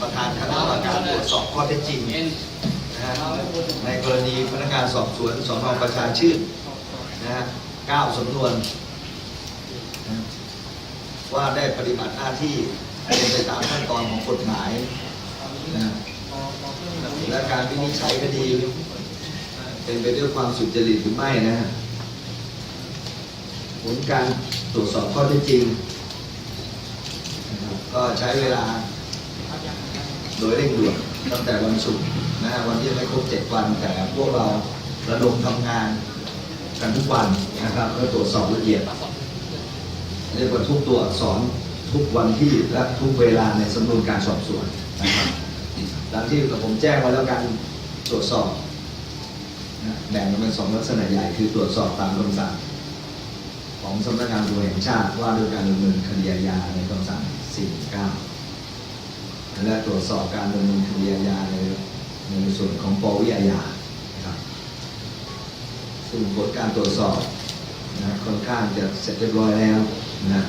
ประธานคณะกรรมการตรวจสอบข้อเท็จจริงนะฮะในกรณีพนักงานสอบสวนสนประชาชื่นนะฮะเก้าสำนวนนะว่าได้ปฏิบัติหน้าที่เป็นไปตามขั้นตอนของกฎหมายนะฮะและการวินิจฉัยคดี เป็นไปด้วยความสุจริตหรือไม่นะฮะผลการตรวจสอบข้อเท็จจริงนะครับก็ใช้เวลา โดยเร่งด่วนตั้งแต่วันศุกร์นะฮะวันที่ไม่ครบเจ็ดวันแต่พวกเราระดมทำงานกันทุกวันนะครับเพื่อตรวจสอบละเอียดเรียกว่าทุกตัวอักษรทุกวันที่และทุกเวลาในสำนวนการสอบสวนนะครับดังที่ผมแจ้งไว้แล้วการตรวจสอบแบ่งเป็นสองลักษณะใหญ่คือตรวจสอบตามคำสั่งของสำนักงานตำรวจแห่งชาติว่าด้วยการดำเนินคดีอาญาในคำสั่ง 49 และตรวจสอบการดำเนินคดีอาญาในในส่วนของปวิอาญานะครับซึ่งผลการตรวจสอบนะค่อนข้างจะเสร็จเรียบร้อยแล้วนะ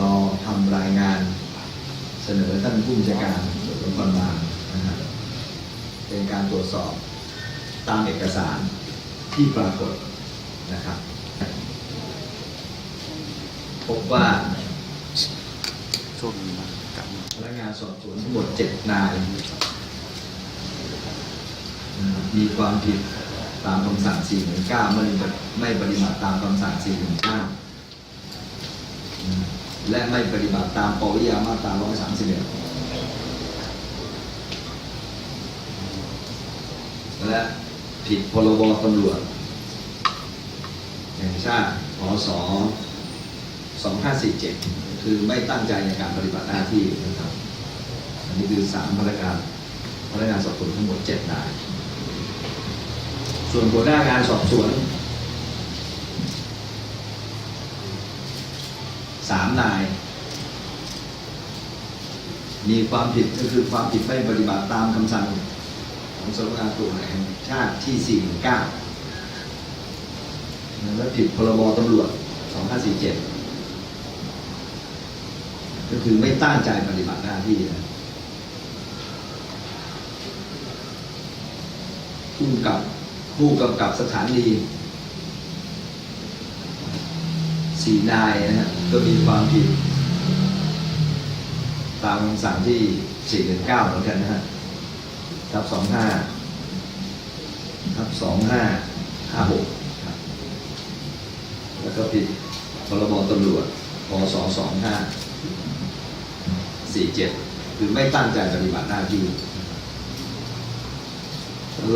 รอทำรายงานเสนอท่านผู้บัญชาการตำรวจนครบาลนะฮะเป็นการตรวจสอบตามเอกสารที่ปรากฏนะครับ พบว่าช่วงนี้นะ นักงานสอบสวนทั้งหมดเจ็ดนาย มีความผิดตามคำสั่ง 419ไม่ไม่ปฏิบัติตามคำสั่ง 419 และไม่ปฏิบัติตามปวิยามาตรา131 และผิดพรบตำรวจแห่งชาติพศ2547 คือไม่ตั้งใจในการปฏิบัติหน้าที่นะครับ อันนี้คือสามพนักงานพนักงานสอบสวนทั้งหมดเจ็ดนาย ส่วนหัวหน้างานสอบสวนสามนาย มีความผิดก็คือความผิดไม่ปฏิบัติตามคำสั่งของสำนักงานตรวจแห่งชาติที่ 49และผิดพรบตำรวจ 2547 ก็คือไม่ตั้งใจปฏิบัติหน้าที่นะผู้กับผู้กำกับสถานีสี่นายนะฮะก็มีความผิด ตามคำสั่งที่ 419 เหมือนกันนะฮะทับ 25ทับ 2556ครับแล้วก็ผิดพรบตำรวจพศ25 47 คือไม่ตั้งใจปฏิบัติหน้าที่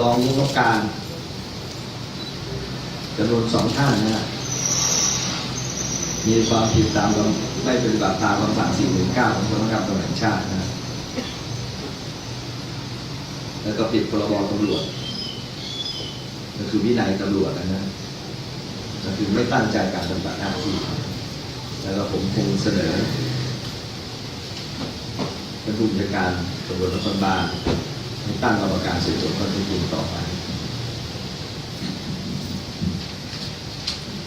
รองผู้กำกับการจำนวนสองท่านนะมีความผิดตามไม่ปฏิบัติตามคำสั่ง419ของสำนักานตำรวจแห่งชาตินะแล้วก็ผิดพรบตำรวจก็คือวินัยตำรวจนะฮะก็คือไม่ตั้งใจการปฏิบัติหน้าที่แล้วก็ผมคงเสนอ ท่านผู้บัญชาการตำรวจนครบาลให้ตั้งกรรมการสืบสวนข้อเท็จจริงต่อไป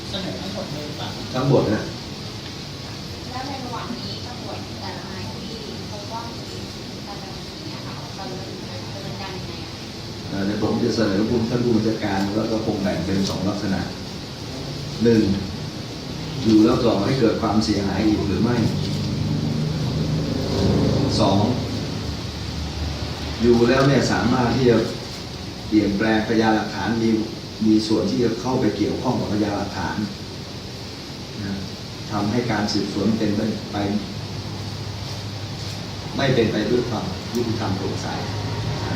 เสนอทั้งหมดเลยป่ะทั้งหมดนะแล้วในระหว่างนี้ตำรวจแต่ละนายที่พบว่ามีการดำเนินคดีนะคะดำเนินการดำเนินการยังไงอะเอ่อเดี๋ยวผมจะเสนอผู้ท่านผู้บัญชาการแล้วก็คงแบ่งเป็นสองลักษณะหนึ่งอยู่แล้วก่อให้เกิดความเสียหายอีกหรือไม่ สองอยู่แล้วเนี่ยสามารถที่จะเปลี่ยนแปลงพยานหลักฐานมีมีส่วนที่จะเข้าไปเกี่ยวข้องกับพยานหลักฐานนะทำให้การสืบสวนเป็นไป ไม่เป็นไปด้วยความยุติธรรมโปร่งใส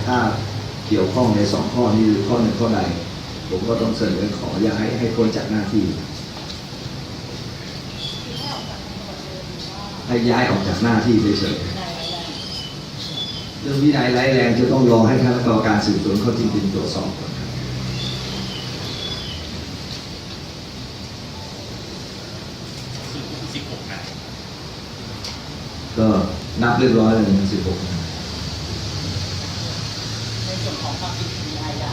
ถ้าเกี่ยวข้องในสองข้อนี้หรือข้อหนึ่งข้อใดผมก็ต้องเสนอขอย้ายให้พ้นจากหน้าที่ ให้ย้ายออกจากหน้าที่เฉยๆ เรื่องวินัยร้ายแรงจะต้องรอให้คณะกรรมการสืบสวนข้อเที่จริงตรวจสอบก่อนครับคือสิบหกนายก็นับเรียบร้อยเลยนะสิบหกในส่วนของความผิดคดีอาญา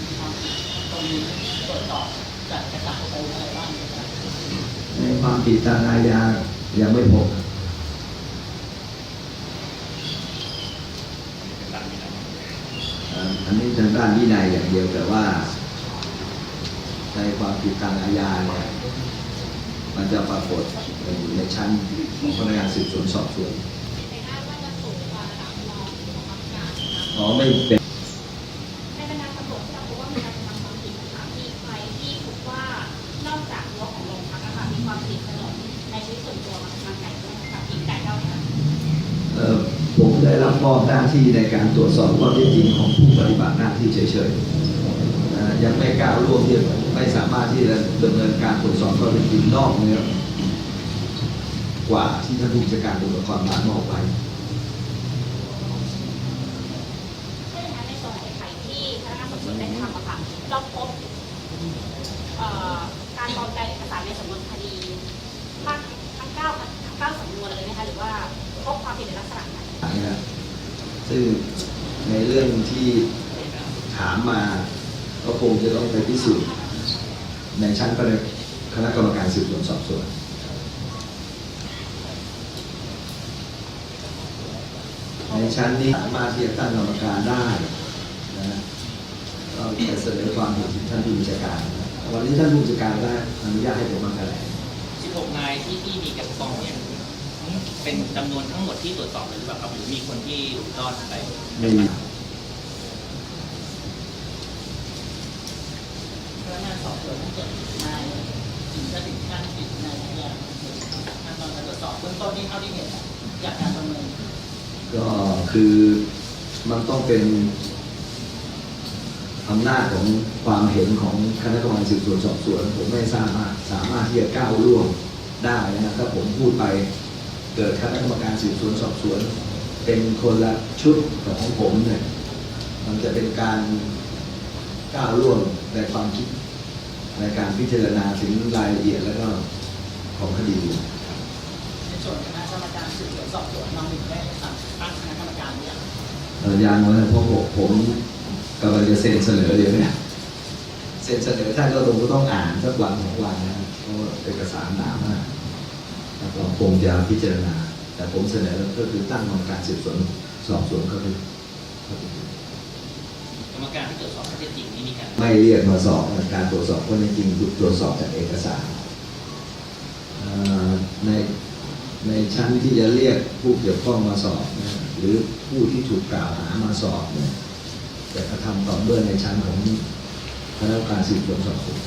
มีความผิดตรงนี้ตรวจสอบจัดกระจับโปอะไรบ้างนะครับในความผิดทางอาญายังไม่พบแอันนี้ ทางด้านวินัยอย่างเดียวแต่ว่า ในความผิดทางอาญาเนี่ยมันจะปรากฏอยู่ในชั้นของพนักงานสืบสวนสอบสวนอ๋อไม่เป็น ได้รับมอบหน้าที่ในการตรวจสอบข้อเท็จจริงของผู้ปฏิบัติหน้าที่เฉยๆยังไม่ก้าวล่วงที่ไม่สามารถที่จะดำเนินการตรวจสอบข้อเท็จจริงนอกเหนือกว่าที่ท่านผู้จัดการตำรวจนครบามอบไว้ใช่ไหมคะในส่วนของข่ที่พนักงานสอบสวนได้ทำอะค่ะเราพบการปลอมแปลงเอกสารในสำนวนคดีภาคทั้งเก้าทั้งเก้าสำนวนเลยไหมคะหรือว่าพบความผิดในลักษณะ นนะซึ่งในเรื่องที่ถามมาก็คงจะต้องไปพิสูจน์ในชั้นคณะกรรมการสืบสวนสอบสวนในชั้นนี้สามารถที่จะตั้งกรรมการได้นะก็จะเสนอความเห็นท่านผู้บัญชาการวันนี้ท่านผู้บัญชาการได้อนุญาตให้ผมมาแถลง16นายที่ที่มีกับกองเนี่ย เป็นจำนวนทั้งหมดที่ตรวจสอบเลยหรือเปล่าครับหรือมีคนที่รอดไปไม่มีพนักงานสอบสวนทั้งเจ็ดนายถึงจะถึงขั้นผิดในอาญาขั้นตอนการตรวจสอบเบื้องต้นนี่เท่าที่เห็นอะจากการประเมินก็คือมันต้องเป็นอำนาจของความเห็นของคณะกรรมการสืบสวนสอบสวน ผมไม่สามารถสามารถที่จะก้าวล่วงได้นะครับถ้าผมพูดไป เกิดคณะกรรมการสืบสวนสอบสวน เป็นคนละชุดของผมเนี่ยมันจะเป็นการก้าวล่วงในความคิดในการพิจารณาถึงรายละเอียดแล้วก็ของคดีในส่วนคณะกรรมการสืบสวนสอบสวนเราหนึ่งได้สั่งตั้งคณะกรรมการหรือยังเอ่อยังนะเพราะผมผมกำลังจะเซ็นเสนอเดี๋ยวเนี่ยเซ็นเสนอท่านก็คงต้องอ่านสักวันสองวันนะครับเพราะว่าเอกสารหนามาก แล้วก็คงจะพิจารณา แต่ผมเสนอก็คือตั้งกรรมการสืบสวนสอบสวนก็คือกรรมการที่ตรวจสอบข้อเท็จจริงนี่มีการไม่เรียกมาสอบการตรวจสอบข้อเท็จจริงตรวจสอบจากเอกสารเอ่อในในชั้นที่จะเรียกผู้เกี่ยวข้องมาสอบนะหรือผู้ที่ถูกกล่าวหามาสอบเนี่ยแต่กระทำต่อเมื่อในชั้นของคณะกรรมการสืบสวนสอบสวน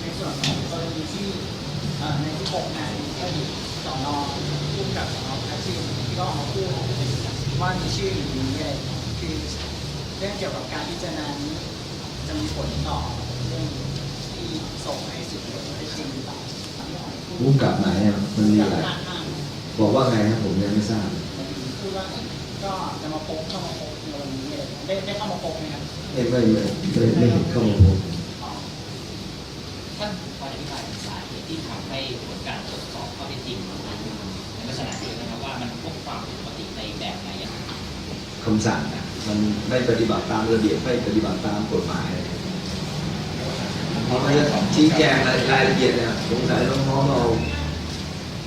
ในส่วนของกรณี ที่เอ่อในที่หกนายก็อยู่สอนอผู้กำกับสอนอพัชชินที่ก็ออกมาพูดว่ามีชื่ออยู่ในนี้เลยคือเรื่องเกี่ยวกับการพิจารณานี้จะมีผลต่อเรื่องที่ส่งให้สืบสวนข้อเท็จจริงหรือเปล่าผู้กำกับไหนอะมันมีอะไรภาคห้าบอกว่าไงครับผมยังไม่ทราบคือว่าก็จะมาพบเข้ามาพบในวันนี้เลยได้ได้เข้ามาพบไหมครับไม่ไม่ไม่ไม่ไม่เห็นเข้ามาพบ อ๋อ ท่านพออธิบายสาเหตุ ที่ทำให้ผลการตรวจสอบข้อเท็จจริงในลักษณะนี้นะครับว่ามันพบความผิดปกติในแบบไหนอย่างไรคำสั่งอะมันไม่ปฏิบัติตามระเบียบไม่ปฏิบัติตามกฎหมายเพราะไม่ได้ชี้แจงรายละเอียดเนี่ยสงสัยน้องๆเอา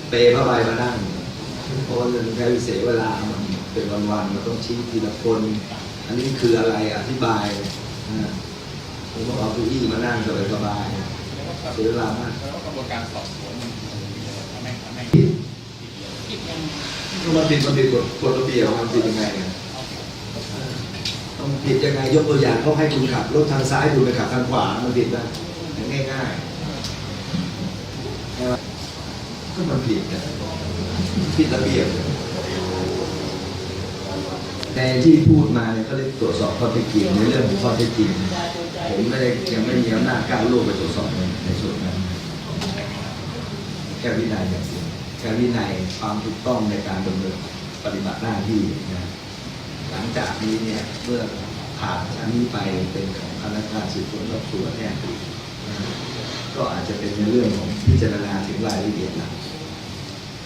เปย์ผ้าใบมานั่งเพราะว่ามันใช้เสียเวลามันเป็นวันๆมันต้องชี้ทีละคน อันนี้คืออะไรอธิบายนะผมก็เอาเก้าอี้มานั่งสบายๆเสียเวลามาก วก็กระบวนการสอบสวนมันทำให้ทำให้ผิดยังมันผิดมันผิดกฎกฎระเบียบมันผิดยังไงเนี่ยต้องผิดยังไงยกตัวอย่างเขาให้คุณขับรถทางซ้ายคุณไปขับทางขวามันผิดนะง่ายๆใช่ไหมก็มันผิดนะผิดระเบียบในที่พูดมาเนี่ยเขาเรียกตรวจสอบข้อเท็จจริงในเรื่องของข้อเท็จจริงผมไม่ได้ยังไม่มีอำนาจก้าวล่วงไปตรวจสอบในส่วนนั้น ค่วินัยอย่างเดียวแค่วินัยความถูกต้องในการดำเนินปฏิบัติหน้าที่นะหลังจากนี้เนี่ยเมื่อผ่านชั้นนี้ไปเป็นของคณะกรรมการสืบสวนสอบสวนเนี่ยก็อาจจะเป็นในเรื่องของพิจารณาถึงรายละเอียดนะ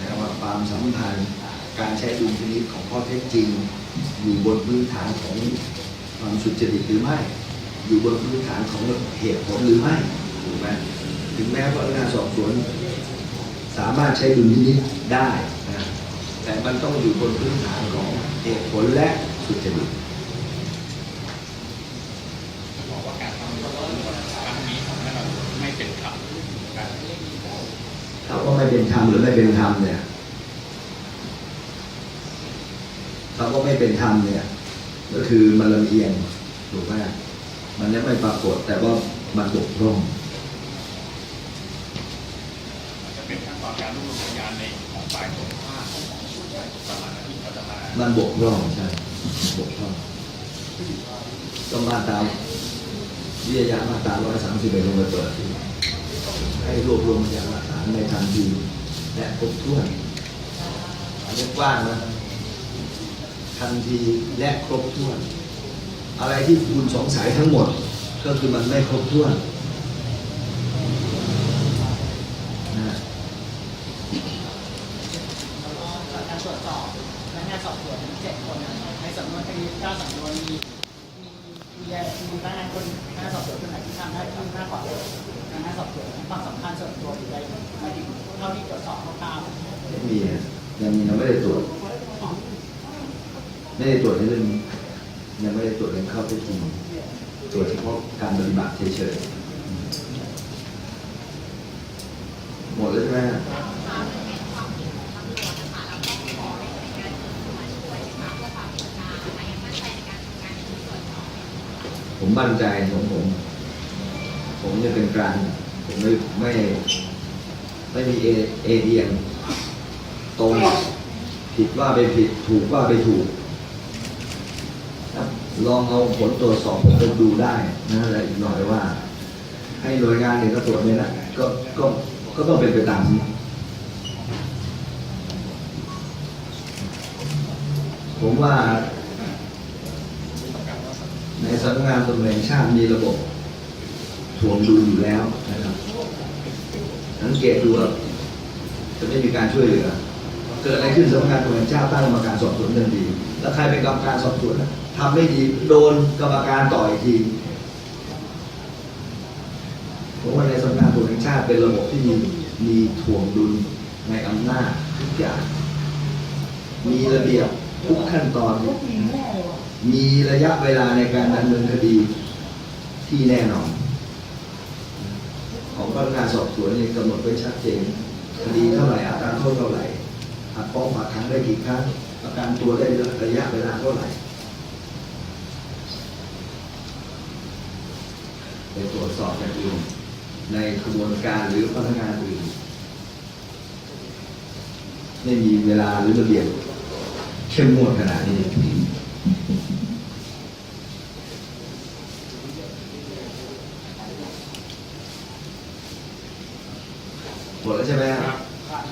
ครับว่าความสัมพันธ์การใช้ดุลพินิจของข้อเท็จจริง อยู่บนพื้นฐานของความสุจริตหรือไม่ อยู่บนพื้นฐานของเหตุผลหรือไม่ถูกไหมถึงแม้ว่าพนักงานสอบสวน สามารถใช้ดุลพินิจได้นะแต่มันต้องอยู่บนพื้นฐานของเหตุผลและสุจริตบอกว่าการทำครั้งนี้ทำให้เราไม่เป็นธรรมการถามว่าไม่เป็นธรรมหรือไม่เป็นธรรมเนี่ยคำว่าไม่เป็นธรรมเนี่ย ก็คือมันลำเอียงถูกไหมมันยังไม่ปรากฏแต่ว่ามันบกพร่อง จะเป็นขั้นตอน การรวบรวมพยานในของฝ่ายตรงข้ามของผู้ใช้สมาชิกเขาจะมามันบกพร่องใช่บกพร่องก็มาตามวิทยามาตราร้อยสามสิบเอ็ดลงไปเปิดให้รวบรวมพยานหลักฐานในทันทีและครบถ้วนอันนี้กว้านะทันทีและครบถ้วน อะไรที่คุณสงสัยทั้งหมด ก็คือมันไม่ครบถ้วนนะ แล้วก็จากการตรวจสอบพนักงานสอบสวนทั้งเจ็ดคนนะใน สำนวนคดีเก้าสำนวนมีมีมีมีพนักงานคนพนักงานสอบสวนคนไหนที่ทำหน้าที่มากกว่าพนักงานสอบสวนความสำคัญส่วนตัวหรืออะไรมาถึงเท่าที่ตรวจสอบคร่าวๆไม่มีอะยังยังไม่ได้ตรวจไม่ได้ตรวจในเรื่องนี้ยังไม่ได้ตรวจเรื่องข้อเท็จจริงตรวจเฉพาะการปฏิบัติเฉยๆหมดแล้วใช่ไหม ผมมั่นใจของผม ผมจะเป็นกลางผมไม่ไม่ ไม่มีเอเอเดียง ตรงผิดว่าไปผิดถูกว่าไปถูกลองเอาผลตรวจสอบผมไปดูได้นะอะไรอีกหน่อยว่า ให้หน่วยงานเนี่ยก็ตรวจเนี่ยนะก็ก็ก็ต้องเป็นไปตามนี้ผมว่า ในสำนักงานตำรวจแห่งชาติมีระบบถ่วงดุลอยู่แล้วนะครับสังเกตดูว่าจะไม่มีการช่วยเหลือ เกิดอะไรขึ้นสำนักงานตำรวจแห่งชาติตั้งกรรมการสอบสวนทันทีแล้วใครเป็นกรรมการสอบสวนนะทำไม่ดีโดนกรรมการต่ออีกทีผมว่าในสำนักงานตำรวจแห่งชาติเป็นระบบที่มีมีถ่วงดุลในอำนาจทุกอย่างมีระเบียบทุกขั้นตอน มีระยะเวลาในการดำเนินคดีที่แน่นอน ของพนักงานสอบสวนเนี่ยกำหนดไว้ชัดเจนคดีเท่าไหร่อัตราโทษเท่าไหร่หักฟ้องฝากขังได้กี่ครั้งประกันตัวได้ระยะเวลาเท่าไหร่ไปตรวจสอบอย่างอื่นในกระบวนการหรือพนักงานอื่นไม่มีเวลาหรือระเบียบเข้มงวดขนาดนี้ หมดแล้วใช่ไหมครับครับ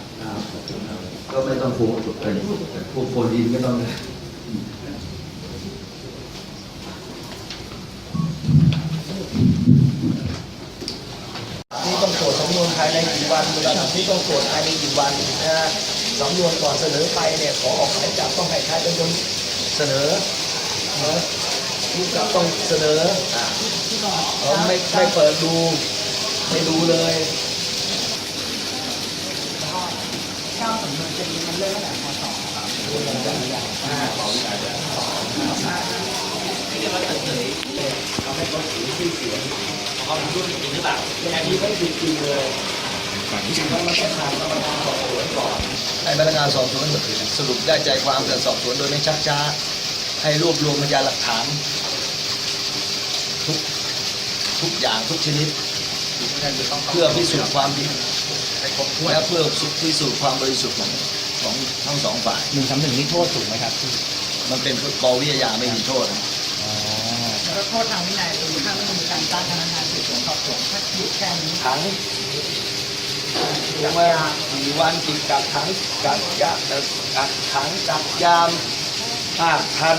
ขอบคุณครับก็ไม่ต้องโฟนแต่พวกโฟนอินไม่ต้องนะนี่ต้องตรวจสำนวนภายในกี่วันระดับที่ต้องตรวจภายในกี่วันนะฮะสำนวนก่อนเสนอไปเนี่ยขอออกหมายจับต้องให้ใครเป็นคนเสนอนะผู้กับต้องเสนออ่าเราไม่ไม่เปิดดูไม่ดูเลย เก้าสำนวนคดีมันเริ่มตั้งแต่พศครับไม่ได้ว่าเปิดเผยทำให้เขาเสียชื่อเสียงเขาทำธุรกิจหรือเปล่าอย่างนี้ไม่ผิดจริงเลยจริงๆแล้วมันต้องผ่านกรรมการสอบสวนก่อนให้พนักงานสอบสวนสรุปได้ใจความการสอบสวนโดยไม่ชักช้า ให้รวบรวมพยานหลักฐานทุกทุกอย่างทุกชนิด เพื่อพิสูจน์ความผิด และเพื่อพิสูจน์ความบริสุทธิ์ของของทั้งสองฝ่าย หนึ่งสามหนึ่งนี่โทษสูงไหมครับพี่มันเป็นกวิทยาไม่มีโทษนะแล้วก็โทษทางวินัยคือถ้าไม่มีการตั้งคณะงานสืบสวนสอบสวนถ้าหยุดแค่นี้ถังรู้ว่ากี่วันกี่กักถังกักยากักถังกักยามภาคทัน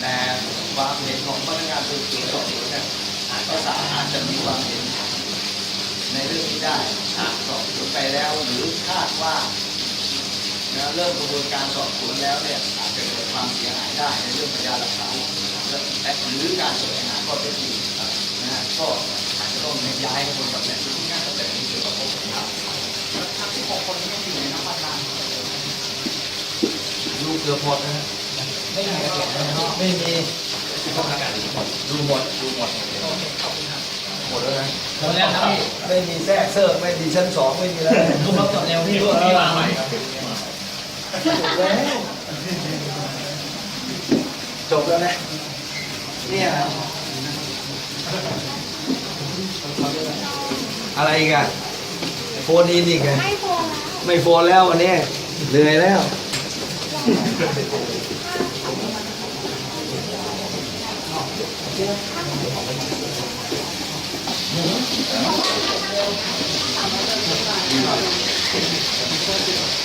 แต่ความเห็นของพนักงานสืบสวนสอบสวนเนี่ยอาจก็สามารถจะมีความเห็นในเรื่องนี้ได้หากสอบสวน ไปแล้ว หรือคาดว่านะเริ่มกระบวนการสอบสวนแล้วเนี่ยอาจจะเกิดความเสียหายได้ในเรื่องพยานหลักฐานและห รือการแสวงหาข้อเท็จจริงนะฮะก็อาจจะต้องย้ายคนกับแหล่งที่น่าจะเป็นที่เกี่ยวกับพวกนี้ครับทั้งที่หกคนนี้อยู่ในนครบาลลูกเกือบหมดนะฮะไม่มีก็บเลยเนาะไม่มีต้องการดูหมดดูหมดดูหมดโอเคขอบคุณครับหมดแล้วนะหมดแล้วครับไม่มีแทรกเซิร์ไม่มีชั้นสองไม่มีอะไรดูเขาจบเร็วพี่ดูพี่มาใหม่จบแล้วจบแล้วนะ เนี่ยอะไรอีกอะโฟนอินอีกไงไม่พอแล้วไม่โฟนแล้ววันนี้เหนื่อยแล้วเ